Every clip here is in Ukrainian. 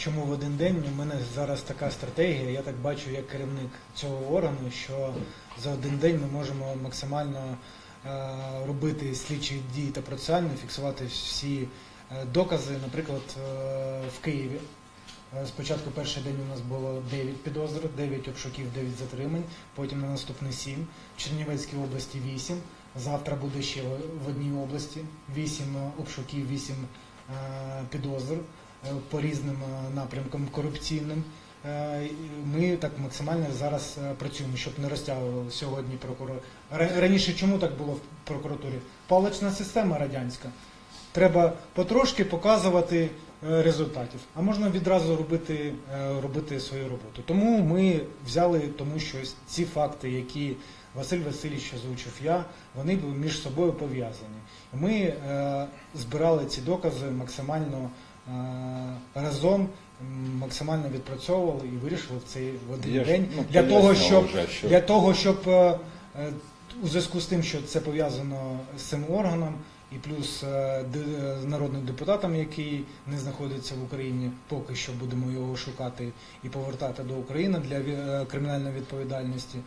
чому в один день. У мене зараз така стратегія. Я так бачу, як керівник цього органу, що за один день ми можемо максимально е, робити слідчі дії та процесуально, фіксувати всі е, докази. Наприклад, е, в Києві. Спочатку перший день у нас було 9 підозр, 9 обшуків, 9 затримань, потім на наступний 7. В Чернівецькій області 8. Завтра буде ще в- одній області 8 обшуків, 8 е, підозр по різним е, напрямкам корупційним. Е, Ми так максимально зараз е, працюємо, щоб не розтягували сьогодні прокурор. Раніше чому так було в прокуратурі? Палична система радянська. Треба потрошки показувати е, результатів, а можна відразу робити, е, робити свою роботу. Тому ми взяли, тому що ці факти, які Василь Васильович озвучив я, вони були між собою пов'язані. Ми е, збирали ці докази максимально е, разом, максимально відпрацьовували і вирішили в цей в один Я ж, день ну, для того, пояснював щоб вже, що- для того, щоб е, е, у зв'язку з тим, що це пов'язано з цим органом, і плюс е, де- з народним депутатом, який не знаходиться в Україні, поки що будемо його шукати і повертати до України для ві- е, кримінальної відповідальності.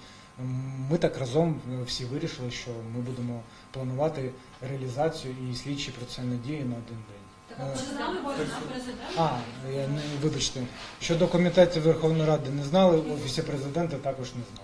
М, Ми так разом е, всі вирішили, що ми будемо планувати реалізацію і слідчі процесуальні дії на один день. А ви на президента? А, я не вибачте, щодо комітетів Верховної Ради не знали, в офісі президента також не знали.